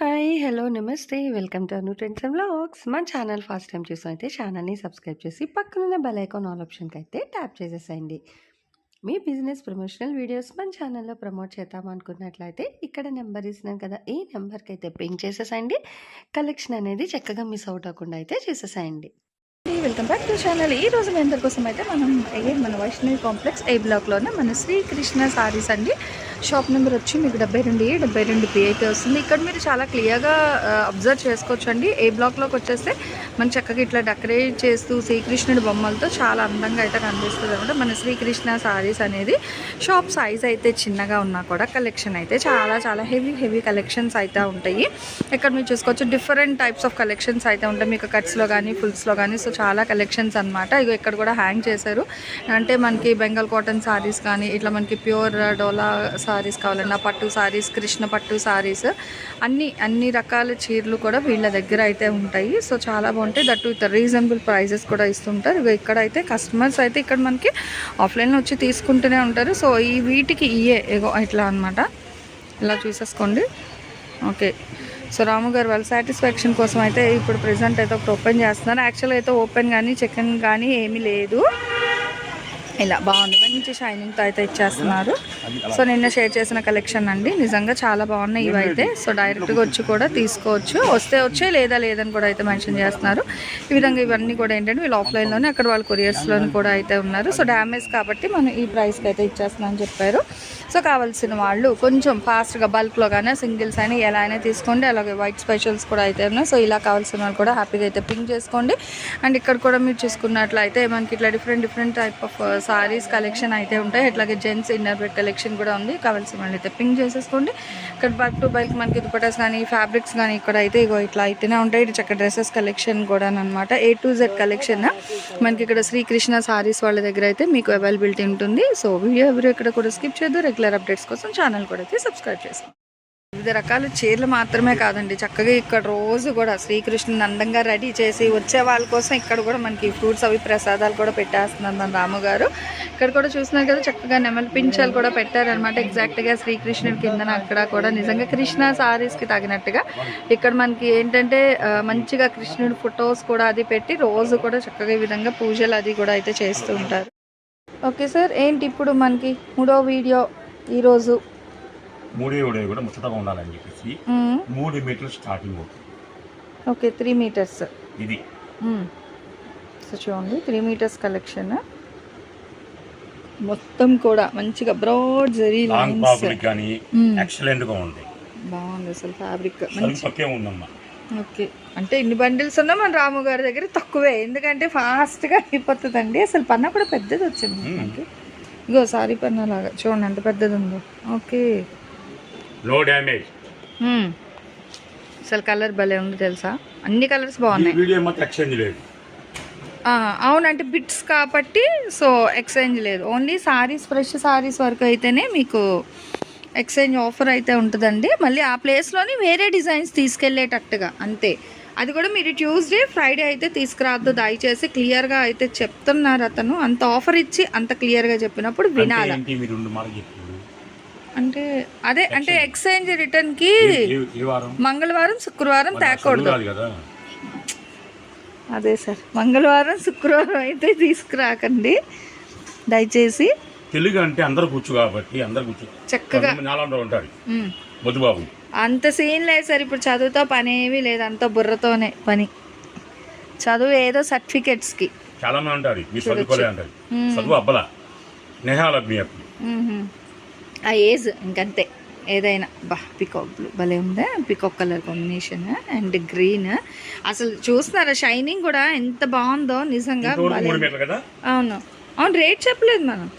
Hi hello నమస్తే. Welcome to Anu trends and blogs మన channel first time చూసారైతే ఛానల్ని సబ్స్క్రైబ్ చేసి పక్కనున్న బెల్ ఐకాన్ ఆల్ ఆప్షన్కి అయితే ట్యాప్ చేసేసేయండి. మీ బిజినెస్ ప్రమోషనల్ వీడియోస్ మన ఛానల్లో ప్రమోట్ చేద్దాం అనుకున్నట్లయితే ఇక్కడ నెంబర్ ఇస్తున్నాను కదా ఈ నెంబర్కి అయితే పింక్ చేసేసేయండి. కలెక్షన్ అనేది చక్కగా మిస్ అవుట్ అవ్వకుండా అయితే చేసేసేయండి. వెల్కమ్ బ్యాక్ టు ఛానల్ ఈ రోజు మీ అందరి కోసం అయితే మనం ఏ మన వైష్ణవి కాంప్లెక్స్ ఏ బ్లాక్లోనే మన శ్రీకృష్ణ సారీస్ అండి. షాప్ నెంబర్ వచ్చి మీకు డెబ్బై రెండు ఏ డెబ్బై రెండు బి అయితే వస్తుంది. ఇక్కడ మీరు చాలా క్లియర్గా అబ్జర్వ్ చేసుకోవచ్చు అండి ఏ బ్లాక్లోకి వచ్చేస్తే మన చక్కగా ఇట్లా డెకరేట్ చేస్తూ శ్రీకృష్ణుడి బొమ్మలతో చాలా అందంగా అయితే కనిపిస్తుంది అనమాట మన శ్రీకృష్ణ సారీస్ అనేది షాప్ సైజ్ అయితే చిన్నగా ఉన్నా కూడా కలెక్షన్ అయితే చాలా చాలా హెవీ హెవీ కలెక్షన్స్ అయితే ఉంటాయి. ఇక్కడ మీరు చూసుకోవచ్చు డిఫరెంట్ టైప్స్ ఆఫ్ కలెక్షన్స్ అయితే ఉంటాయి. మీకు కట్స్లో కానీ ఫుల్స్లో కానీ సో చాలా కలెక్షన్స్ అనమాట ఇగో ఇక్కడ కూడా హ్యాంగ్ చేశారు. అంటే మనకి బెంగాల్ కాటన్ సారీస్ కానీ ఇట్లా మనకి ప్యూర్ డోలా సారీస్ కావాలన్నా పట్టు సారీస్ కృష్ణ పట్టు సారీస్ అన్ని అన్ని రకాల చీరలు కూడా వీళ్ళ దగ్గర అయితే ఉంటాయి. సో చాలా బాగుంటాయి. దట్ విత్ రీజనబుల్ ప్రైజెస్ కూడా ఇస్తుంటారు. ఇగో ఇక్కడ అయితే కస్టమర్స్ అయితే ఇక్కడ మనకి ఆఫ్లైన్లో వచ్చి తీసుకుంటూనే ఉంటారు. సో ఈ వీటికి ఇయే ఇగో ఇట్లా అనమాట ఇలా చూసేసుకోండి. ఓకే. సో రాము గారు వాళ్ళ సాటిస్ఫాక్షన్ కోసం అయితే ఇప్పుడు ప్రెసెంట్ అయితే ఒకటి ఓపెన్ చేస్తున్నారు. యాక్చువల్గా అయితే ఓపెన్ కానీ చికెన్ కానీ ఏమీ లేదు. ఇలా బాగుంది. మంచి షైనింగ్తో అయితే ఇచ్చేస్తున్నారు. సో నిన్న షేర్ చేసిన కలెక్షన్ అండి. నిజంగా చాలా బాగున్నాయి ఇవైతే. సో డైరెక్ట్గా వచ్చి కూడా తీసుకోవచ్చు. వస్తే వచ్చే లేదా లేదని కూడా అయితే మెన్షన్ చేస్తున్నారు. ఈ విధంగా ఇవన్నీ కూడా ఏంటంటే వీళ్ళు ఆఫ్లైన్లోనే అక్కడ వాళ్ళు కొరియర్స్లోని కూడా అయితే ఉన్నారు. సో డ్యామేజ్ కాబట్టి మనం ఈ ప్రైస్కి అయితే ఇచ్చేస్తున్నామని చెప్పారు. సో కావాల్సిన వాళ్ళు కొంచెం ఫాస్ట్గా బల్క్లో కానీ సింగిల్స్ అయినా ఎలా అయినా తీసుకోండి. అలాగే వైట్ స్పెషల్స్ కూడా అయితే ఉన్నాయి. సో ఇలా కావాల్సిన వాళ్ళు కూడా హ్యాపీగా అయితే పింక్ చేసుకోండి. అండ్ ఇక్కడ కూడా మీరు చూసుకున్నట్లయితే మనకి ఇట్లా different different type of sarees collection అయితే ఉంటాయి. అట్లాగే gents inner bed collection collection కూడా ఉంది. కావాల్సిన వాళ్ళు అయితే పింక్ చేసేసుకోండి. ఇక్కడ బల్క్ టు బైక్ మనకి దుపటాస్ కానీ ఫ్యాబ్రిక్స్ కానీ ఇక్కడ అయితే ఇగో ఇట్లా అయితేనే ఉంటాయి. ఇటు చక్క డ్రెస్సెస్ కలెక్షన్ కూడా అనమాట ఏ టు జెడ్ కలెక్షన్ మనకి ఇక్కడ శ్రీకృష్ణ సారీస్ వాళ్ళ దగ్గర అయితే మీకు అవైలబిలిటీ ఉంటుంది. సో వీడియో ఎవరు ఇక్కడ కూడా స్కిప్ చేయొద్దు. రెగ్యులర్ అప్డేట్స్ కోసం ఛానల్ కూడా అయితే సబ్స్క్రైబ్ చేసుకోండి. వివిధ రకాల చీరలు మాత్రమే కాదండి. చక్కగా ఇక్కడ రోజు కూడా శ్రీకృష్ణుని అందంగా రెడీ చేసి వచ్చే వాళ్ళ కోసం ఇక్కడ కూడా మనకి ఫ్రూట్స్ అవి ప్రసాదాలు కూడా పెట్టేస్తున్నారు మన రాము గారు. ఇక్కడ కూడా చూస్తున్నారు కదా చక్కగా నెమలి పింఛాలు కూడా పెట్టారనమాట ఎగ్జాక్ట్గా శ్రీకృష్ణుడి కిందన అక్కడ కూడా నిజంగా కృష్ణ సారీస్కి తగినట్టుగా. ఇక్కడ మనకి ఏంటంటే మంచిగా కృష్ణుడి ఫొటోస్ కూడా అది పెట్టి రోజు కూడా చక్కగా ఈ విధంగా పూజలు అది కూడా అయితే చేస్తూ ఉంటారు. ఓకే సార్ ఏంటి ఇప్పుడు మనకి మూడో వీడియో ఈరోజు? మూడే ఉడే కూడా ముచ్చటగా ఉండాలని చెప్పేసి. మూడు మీటర్లు స్టార్టింగ్ అవుతుంది. Okay three meters. ఇది. సో చూడండి త్రీ మీటర్స్ కలెక్షన్. మొత్తం కూడా మంచిగా బ్రాడ్ జరీ లైన్స్. కానీ. ఎక్సలెంట్గా ఉంది. బాగుంది అసలు ఫ్యాబ్రిక్ మంచి ఉందమ్మా. ఓకే. అంటే ఇన్ని బండిల్స్ ఉన్నా మన రాము గారి దగ్గర తక్కువే. ఎందుకంటే ఫాస్ట్గా అయిపోతుందండి. అసలు పన్న కూడా పెద్దది వచ్చింది. మనకి ఇగో సారీ పన్న లాగా. చూడండి ఎంత పెద్దది ఉందో. ఓకే. No damage hmm. అసలు కలర్ భలే ఉంది తెలుసా? అన్ని కలర్స్ బాగున్నాయి. వీడియో మాత్రం ఎక్స్చేంజ్ లేదు. ఆ, అవునంటే బిట్స్ కాబట్టి సో ఎక్స్చేంజ్ లేదు. ఓన్లీ సారీస్ ఫ్రెష్ సారీస్ వరకు అయితేనే మీకు ఎక్స్చేంజ్ ఆఫర్ అయితే ఉంటుందండి. మళ్ళీ ఆ ప్లేస్లోని వేరే డిజైన్స్ తీసుకెళ్ళేటట్టుగా అంతే. అది కూడా మీరు ట్యూస్డే ఫ్రైడే అయితే తీసుకురావద్దు. దయచేసి క్లియర్గా అయితే చెప్తున్నారు అతను. అంత ఆఫర్ ఇచ్చి అంత క్లియర్గా చెప్పినప్పుడు వినాలి ఏంటి మీరు రెండు మాటలు చెప్పింది అంటే అదే అంటే ఎక్స్చేంజ్ ఏ వారం. మంగళవారం శుక్రవారం తేకూడదు అదే సార్ మంగళవారం శుక్రవారం అయితే తీసుకురాకండి. దయచేసి తెలుగు అంటే అందరు కూర్చు కాబట్టి అందరు కూర్చు. చక్కగా. ఉంటాడు. మధుబాబు అంత సీన్ లేదు సార్ ఇప్పుడు చదువుతో పని ఏమీ లేదు అంత బుర్రతోనే పని. చదువు ఏదో సర్టిఫికెట్స్కి. చాలా మంది అంటారు మీరు చదువుకోలే. చదువు అబ్బలా. ఆ ఏజ్ ఇంకంతే. ఏదైనా బా పికాక్ బ్లూ భలే ఉందా? Peacock colour combination and green అసలు చూస్తున్నారా? షైనింగ్ కూడా ఎంత బాగుందో నిజంగా అవును. అవును రేట్ చెప్పలేదు మనం.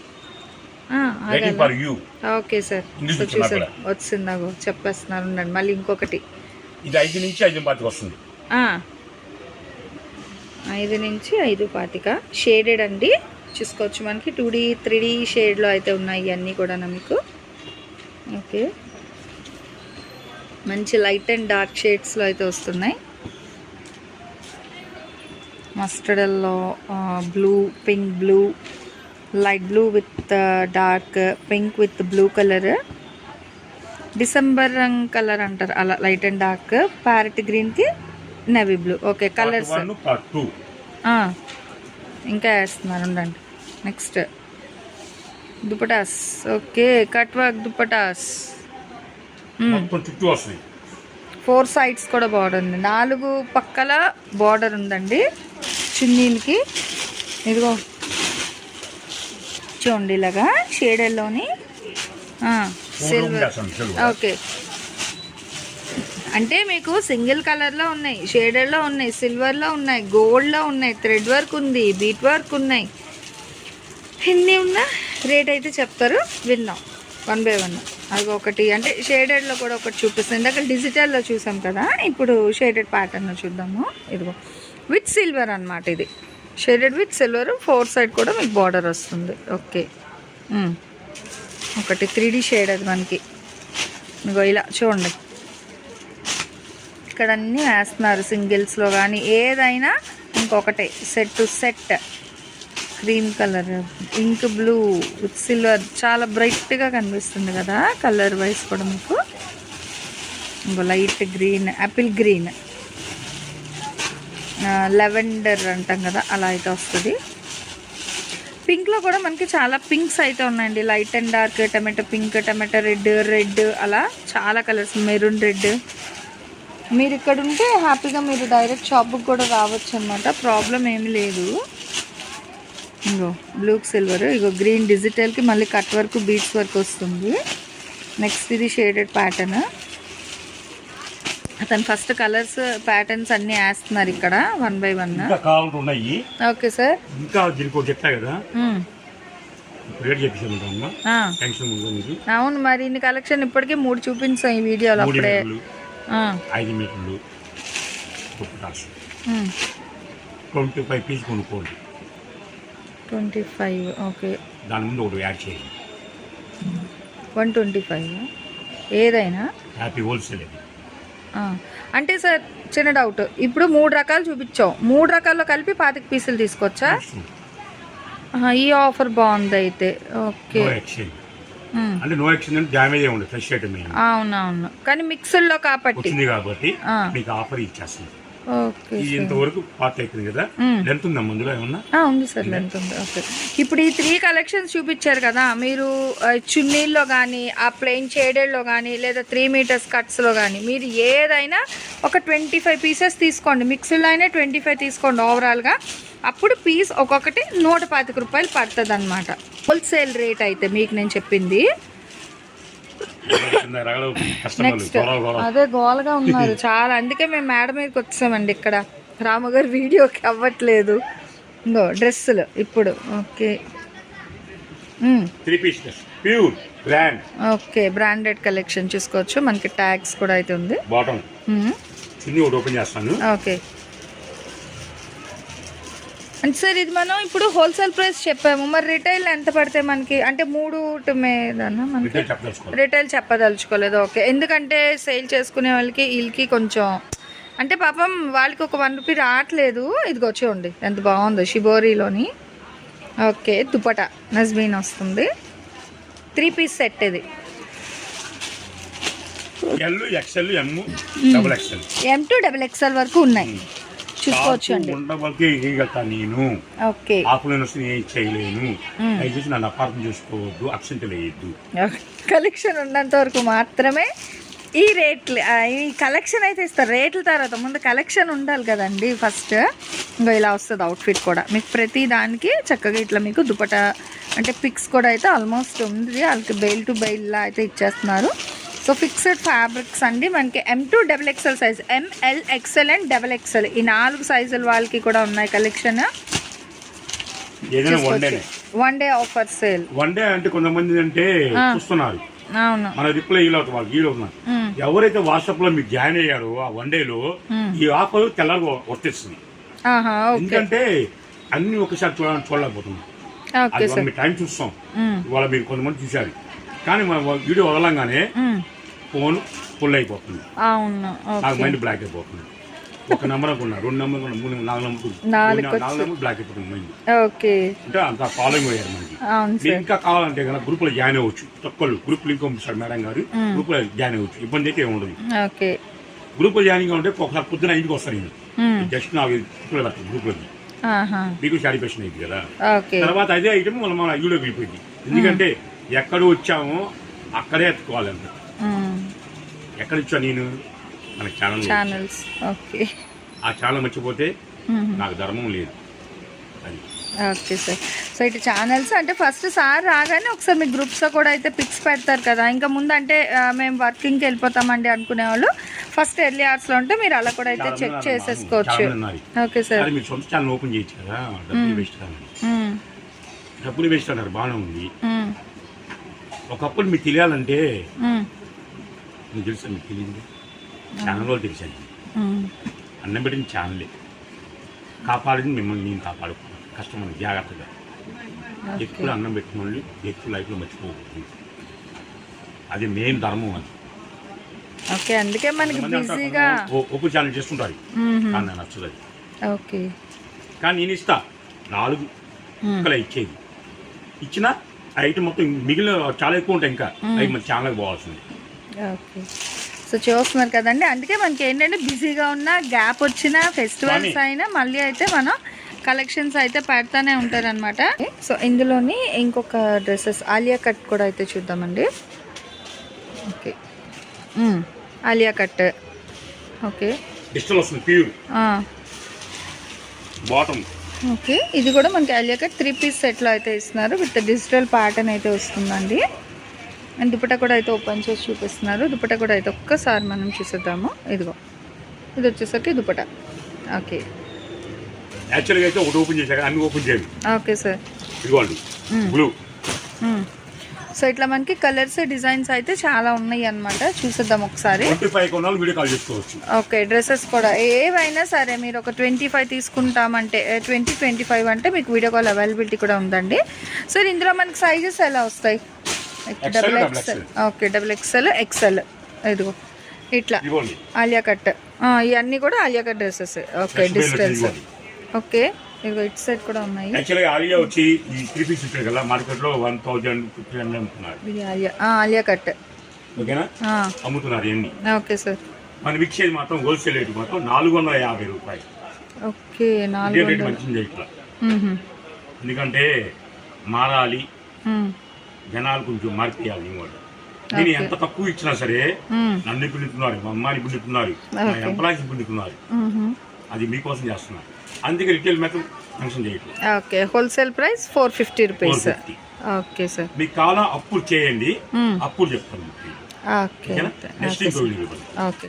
Okay sir. చూసారు. కూడా. వచ్చిందాగో చెప్పేస్తున్నారు. ఉండండి. మళ్ళీ ఇంకొకటి. ఇది ఐదు నుంచి ఐదు పాతికి వస్తుంది. ఐదు నుంచి ఐదు పాతిక. షేడెడ్ అండి. చూసుకోవచ్చు మనకి. టూ డీ త్రీ డీ షేడ్లో అయితే ఉన్నాయి ఇవన్నీ కూడా మీకు? ఓకే. మంచి లైట్ అండ్ డార్క్ షేడ్స్లో అయితే వస్తున్నాయి. Mustard yellow blue pink blue light blue with dark pink with blue colour. December Rang colour అంటారు అలా లైట్ అండ్ డార్క్. ప్యారెట్ గ్రీన్కి నెవీ బ్లూ. Okay colours. ఇంకా వేస్తున్నారు ఉండండి next. Dupattas. Okay cut work dupattas four sides కూడా border ఉంది. నాలుగు పక్కల బార్డర్ ఉందండి చున్నీలకి. ఇదిగో. చూడండి ఇలాగా షేడర్లోని సిల్వర్. ఓకే. అంటే మీకు సింగిల్ కలర్లో ఉన్నాయి షేడర్లో ఉన్నాయి సిల్వర్లో ఉన్నాయి గోల్డ్లో ఉన్నాయి థ్రెడ్ వర్క్ ఉంది బీట్ వర్క్ ఉన్నాయి. ఎన్ని ఉన్నా రేట్ అయితే చెప్తారు విన్నాం. వన్ బై వన్ అది ఒకటి. అంటే షేడెడ్లో కూడా ఒకటి చూపిస్తుంది ఇందాక డిజిటల్లో చూసాం కదా ఇప్పుడు షేడెడ్ ప్యాటర్న్లో చూద్దాము. ఇదిగో. విత్ సిల్వర్ అనమాట ఇది. Shaded with silver four side కూడా మీకు బార్డర్ వస్తుంది. Okay hmm. ఒకటి త్రీ డీ షేడ్ అది మనకి. ఇదిగో ఇలా చూడండి. ఇక్కడ అన్నీ వేస్తున్నారు సింగిల్స్లో కానీ. ఏదైనా ఇంకొకటే. Set to set cream colour ink blue with silver. చాలా బ్రైట్గా కనిపిస్తుంది కదా కలర్ వైస్ కూడా మీకు. ఇంకో light green apple green. Lavender అంటాం కదా అలా అయితే వస్తుంది. పింక్లో కూడా మనకి చాలా పింక్స్ అయితే ఉన్నాయండి. Light and dark tomato pink tomato red red అలా చాలా కలర్స్. Maroon red. మీరు ఇక్కడ ఉంటే హ్యాపీగా మీరు డైరెక్ట్ షాప్కి కూడా రావచ్చు అనమాట ప్రాబ్లం ఏమి లేదు. ఇగో బ్లూ సిల్వర్ ఇగో గ్రీన్ డిజిటల్కి మళ్ళీ కట్ వర్క్ బీట్స్ వర్క్ వస్తుంది. నెక్స్ట్ ఇది షేడెడ్ ప్యాటర్న్ అతను ఫస్ట్ కలర్స్ ప్యాటర్న్స్ అన్నీ వేస్తున్నారు ఇక్కడ వన్ బై వన్ ఇంకా ఉన్నాయి. ఓకే సార్ ఇంకా దీనికి చెప్తా కదా? మీకు. అవును మరి ఇన్ని కలెక్షన్ ఇప్పటికే మూడు చూపించాం ఈ వీడియోలో అప్పుడే. ఐదు మీటర్లు. ట్వంటీ ఫైవ్ పీస్ కొనుక్కోండి. Twenty five okay. దాని ముందు ఒకటి యాడ్ చేయండి. వన్ ట్వంటీ ఫైవ్ ఏదైనా? హ్యాపీ హోల్సేల్ అంటే సార్ చిన్న డౌట్. ఇప్పుడు మూడు రకాలు చూపించాం. మూడు రకాల్లో కలిపి పాతిక పీసులు తీసుకొచ్చా ఆహా, ఈ ఆఫర్ బాగుంది అయితే ఓకే. నో ఎక్స్చేంజ్ ఉమ్, అంటే నో ఎక్స్చేంజ్ అంటే డ్యామేజ్ ఏమి ఉండదు ఫ్రెష్ ఐటమ్ ఏమి అవునవును. కానీ మిక్సర్లో కాబట్టి. కాబట్టి. మీకు ఆఫర్ ఇచ్చేస్తుంది. ఇది సార్. ఇంతవరకు పార్ట్ అయిపోయింది కదా? మ్మ్. లెంత్ ఉందా మందులో ఏమన్నా? ఆ, ఉంది సార్ లెంత్ ఉంది. ఓకే. ఇప్పుడు ఈ త్రీ కలెక్షన్స్ చూపించారు కదా మీరు చున్నీల్లో కానీ ఆ ప్లెయిన్ షేడెడ్లో కానీ లేదా త్రీ మీటర్స్ కట్స్లో కానీ మీరు ఏదైనా ఒక ట్వంటీ ఫైవ్ పీసెస్ తీసుకోండి మిక్స్డ్లో అయినా ట్వంటీ ఫైవ్ తీసుకోండి ఓవరాల్గా అప్పుడు పీస్ ఒక్కొక్కటి నూట పాతిక రూపాయలు పడుతుంది అనమాట హోల్సేల్ రేట్ అయితే మీకు నేను చెప్పింది. నెక్స్ట్ అదే గోలగా ఉన్నారు. చాలా. అందుకే మేము మేడ మీదకి వచ్చామండి ఇక్కడ. రామగారు వీడియోకి అవ్వట్లేదు. ఇంకో డ్రెస్సులు. ఇప్పుడు. Okay. Um, three piece pure brand okay. Branded collection చూసుకోవచ్చు. మనకి ట్యాగ్స్ కూడా అయితే ఉంది. బాటమ్ ఉమ్, చున్నీ ఒకటి ఓపెన్ చేస్తాను. ఓకే. అంటే సార్ ఇది మనం ఇప్పుడు హోల్సేల్ ప్రైస్ చెప్పాము. మరి రిటైల్ ఎంత పడితే మనకి అంటే మూడు మీదనా మనకి? రిటైల్ చెప్పదలుచుకోలేదు. ఓకే. ఎందుకంటే సేల్ చేసుకునే వాళ్ళకి వీళ్ళకి కొంచెం అంటే పాపం వాళ్ళకి ఒక వన్ రూపీ రావట్లేదు. ఇదిగో చూడండి ఎంత బాగుందో షిబోరీలోని. ఓకే దుపట నజ్మీన్ వస్తుంది. త్రీ పీస్ సెట్ ఇది. ఎం టు డబుల్ ఎక్స్ఎల్ వరకు ఉన్నాయి. చూసుకోవచ్చు అండి నేను. ఓకే. ఆకులను వస్తే నేను చేయలేను. దయచేసి నన్ను అపార్థం చేసుకోవద్దు అబ్సెంట్ వేయద్దు కలెక్షన్ ఉన్నంత వరకు మాత్రమే ఈ రేట్లు ఈ కలెక్షన్ అయితే ఇస్తారు. రేట్ల తర్వాత ముందు కలెక్షన్ ఉండాలి కదండి ఫస్ట్. ఇంకా ఇలా వస్తుంది అవుట్ఫిట్ కూడా. మీకు ప్రతి దానికి చక్కగా ఇట్లా మీకు దుపట అంటే పిక్స్ కూడా అయితే ఆల్మోస్ట్ ఉంది. వాళ్ళకి బెయిల్ టు బెయిల్లా అయితే ఇచ్చేస్తున్నారు. సో ఫిక్స్డ్ ఫ్యాబ్రిక్స్ అండి. మనకి M to double XL size M L XL and double XL ఈ నాలుగు సైజుల వాళ్ళకి కూడా ఉన్నాయి collection one day offer sale one day అంటే కొంతమంది అంటే. చూస్తున్నారు. అవును. మన రిప్లై అవుతున్నారు ఉమ్, ఎవరైతే వాట్సాప్లో మీకు జాయిన్ అయ్యారో ఆ వన్ డేలో ఈ ఆఫర్ తెల్లారి వర్తిస్తుంది. ఎందుకంటే అన్ని ఒకసారి చూడ చూడలేకపోతున్నాం. టైం చూస్తాం. ఇవాళ మీరు కొంతమంది చూశారు. కానీ మన వీడియో వదలంగానే. ఫోన్ ఫుల్ అయిపోతుంది. అవును నాకు మైండ్ బ్లాక్ అయిపోతుంది. ఒక నెంబర్ అనుకున్నా రెండు నెంబర్ మూడు నాలుగు నెంబర్ నాలుగు నెంబర్ బ్లాక్ అయిపోతుంది మైండ్. ఓకే. అంటే అంత ఫాలోయింగ్ అయ్యారు మనకి. ఇంకా కావాలంటే కనుక గ్రూప్లో జాయిన్ అవ్వచ్చు. తక్కువ గ్రూప్ లింక్ పంపిస్తాడు మేడం గారు. గ్రూప్లో జాయిన్ అవ్వచ్చు. ఇబ్బంది అయితే ఏమి ఉండదు. ఓకే. గ్రూప్లో జాయిన్ ఉంటే ఒకసారి పొద్దున ఇంటికి వస్తారు నేను. జస్ట్ నాకు గ్రూప్లో మీకు సాటిస్ఫాక్షన్ అయింది కదా. తర్వాత అదే ఐటమ్ మన మన ఐదులోకి వెళ్ళిపోయింది. ఎందుకంటే ఎక్కడ వచ్చామో అక్కడే ఎత్తుకోవాలంట. ఎక్కడ ఇచ్చా నేను మన ఛానల్ ఛానల్స్ ఓకే ఆ ఛానల్ మర్చిపోతే. నాకు ధర్మం లేదు. అది. ఓకే సార్ సో ఇటు ఛానల్స్ అంటే ఫస్ట్ సార్ రాగానే ఒకసారి మీ గ్రూప్స్లో కూడా అయితే పిక్స్ పెడతారు కదా. ఇంకా ముందు అంటే మేము వర్కింగ్కి వెళ్ళిపోతామండి అనుకునే వాళ్ళు. ఫస్ట్ ఎర్లీ అవర్స్లో ఉంటే మీరు అలా కూడా అయితే చెక్ చేసేసుకోవచ్చు. ఓకే సార్ మీరు సొంత ఛానల్ ఓపెన్ చేయొచ్చు కదా డబ్బులు వేస్ట్. డబ్బులు వేస్ట్ అన్నారు. బాగానే ఉంది. ఒకప్పుడు మీకు తెలియాలంటే. మీకు తెలుసా మీకు తెలియదు ఛానల్ వాళ్ళు తెలిసాను. అన్నం పెట్టిన ఛానలే. కాపాడింది మిమ్మల్ని నేను కాపాడుకున్నాను. కష్టమని జాగ్రత్తగా. ఎక్కువ అన్నం పెట్టిన వాళ్ళు ఎక్కువ లైఫ్లో మర్చిపోకూడదు. అది మెయిన్ ధర్మం అది. ఓకే అందుకే మనకి బిజీగా ఛానల్ చేస్తుంటారు. కానీ నాకు నచ్చదు అది. ఓకే. కానీ నేను ఇస్తా. నాలుగు మ్మ్. ముక్కలు ఇచ్చేది. ఇచ్చిన ఐటమ్ మొత్తం మిగిలిన చాలా ఎక్కువ ఉంటాయి ఇంకా. అవి మన ఛానల్కి పోవాల్సింది. ఓకే. సో చూస్తున్నారు కదండి. అందుకే మనకి ఏంటంటే బిజీగా ఉన్న గ్యాప్ వచ్చిన ఫెస్టివల్స్. అయినా మళ్ళీ అయితే మనం కలెక్షన్స్ అయితే పెడతానే ఉంటారనమాట సో ఇందులోని ఇంకొక డ్రెస్సెస్ ఆలియా కట్ కూడా అయితే చూద్దామండి. Okay. Alia cut. Okay. Bottom. Okay. ఇది కూడా మనకి ఆలియా కట్ త్రీ పీస్ సెట్లో అయితే ఇస్తున్నారు. విత్ డిజిటల్ ప్యాటర్న్ అయితే వస్తుందండి. అండ్ దుపట్టా కూడా అయితే ఓపెన్ చేసి చూపిస్తున్నారు. దుపట్టా కూడా అయితే ఒక్కసారి మనం చూసేద్దాము. ఇదిగో. ఇది వచ్చేసరికి దుపట్టా. ఓకే యాక్చువల్గా అయితే ఒకటి ఓపెన్ చేశాక అన్ని ఓపెన్ చేయాలి ఓకే సార్ ఇదిగోండి. బ్లూ సో ఇట్లా మనకి కలర్స్ డిజైన్స్ అయితే చాలా ఉన్నాయి అన్నమాట. చూసేద్దాం ఒకసారి. ఓకే డ్రెస్సెస్ కూడా. ఏవైనా సరే మీరు ఒక ట్వంటీ ఫైవ్ తీసుకుంటామంటే ట్వంటీ ట్వంటీ ఫైవ్ అంటే మీకు వీడియో కాల్ అవైలబిలిటీ కూడా ఉందండి. సార్ ఇందులో మనకి సైజెస్ ఎలా వస్తాయి? Double XL okay double XL XL ఇదిగో. ఇట్లా. ఆలియా కట్. ఇవన్నీ కూడా ఆలియా కట్ డ్రెస్సెస్. ఓకే ఇదిగోండి. ఓకే ఇదిగో ఇటు సైడ్ కూడా ఉన్నాయి. యాక్చువల్గా ఆలియా వచ్చి ఈ త్రీ పీస్ ఇచ్చారు కదా మార్కెట్లో వన్ థౌజండ్ ఫిఫ్టీ హండ్రెడ్ అమ్ముతున్నారు. ఇది ఆలియా. ఆలియా కట్. ఓకేనా? అమ్ముతున్నారు ఇవన్నీ. ఓకే సార్ మనం ఇచ్చేది మాత్రం హోల్సేల్ రేట్ మాత్రం నాలుగు వందల యాభై రూపాయలు. ఓకే నాలుగు రేట్ మంచిది ఇట్లా. ఎందుకంటే మారాలి. జనాలు కొంచెం మార్పియాలి నేను ఎంత తక్కువ ఇచ్చినా సరే. నన్ను పిండుతున్నారు మా అమ్మాయిని పిండుతున్నారు నా. ఎంప్లాయీస్ పిండుతున్నారు. అది మీకోసం చేస్తున్నారు అందుకే రిటైల్ మెథడ్ ఫంక్షన్ చేయట్లేదు okay wholesale price four fifty rupees 450. Okay sir మీకు కావాలా అప్పుడు చేయండి. అప్పుడు చెప్తాను. ఓకే నెక్స్ట్ ఇంకో. ఓకే